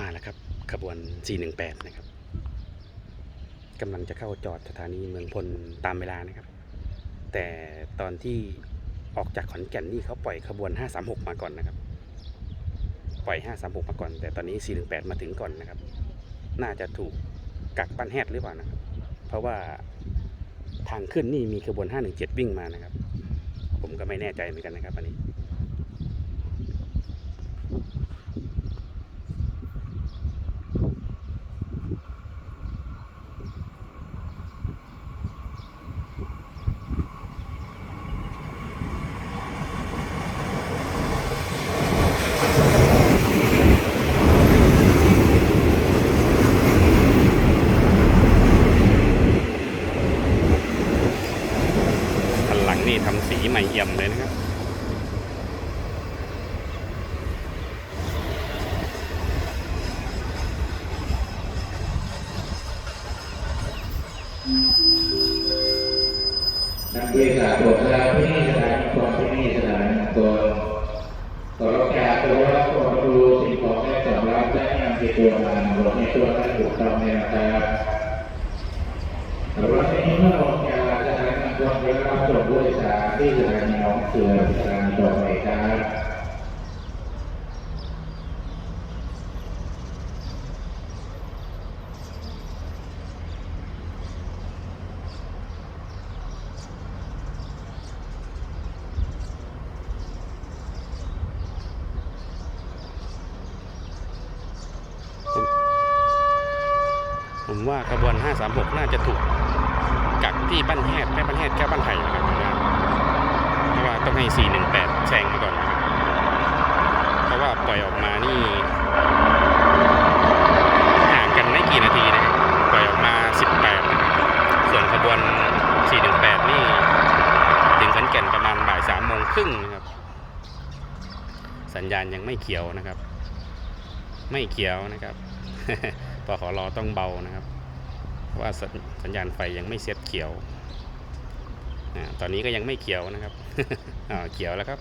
มาแล้วครับขบวน 418 นะครับกำลังจะเข้าจอดสถานีเมืองพลตามเวลานะครับ แต่ตอนที่ออกจากขอนแก่นนี่เขาปล่อยขบวน 536 มาก่อนนะครับ ปล่อย 536 มาก่อน แต่ตอนนี้ 418 มาถึงก่อนนะครับ น่าจะถูกกักปั้นแฮดหรือเปล่านะครับ เพราะว่าทางขึ้นนี่มีขบวน 517 วิ่งมานะครับ ผมก็ไม่แน่ใจเหมือนกันนะครับอันนี้ คั นี่ทำสีใหม่เอี่ยมเลยนะครับนักวิชาตัวเราที่นี่สถานีกรที่นี่สถานีกรขอรับการตัวรับตัวดูสิ่งของและสำรับและนำติดตัวมารถในตัวนั้ถูกต้องเนี่ยนะครับรถนี้อง สถานีกรแล้วรับส่งผู้โดยสารที่สถานีน้องเสือสถานีต่อไปครับผมว่าขบวน 536 น่าจะถูก กักที่บ้านแฮดแค่บ้านแฮดแค่บ้านไผ่นะครับเพราะว่าต้องให้ 418แซงมาก่อนนะครับเพราะว่าปล่อยออกมานี่ห่างกันไม่กี่นาทีนะครับปล่อยออกมา 18นะครับส่วนขบวน 418 นี่ ถึงขอนแก่นประมาณบ่ายสามโมงครึ่งนะครับ สัญญาณยังไม่เขียวนะครับ ไม่เขียวนะครับปขอรต้องเบานะครับ ว่าสัญสัญญาณไฟยังไม่เซตเขียวอตอนนี้ก็ยังไม่เขียวนะครับเขียวแล้วครับ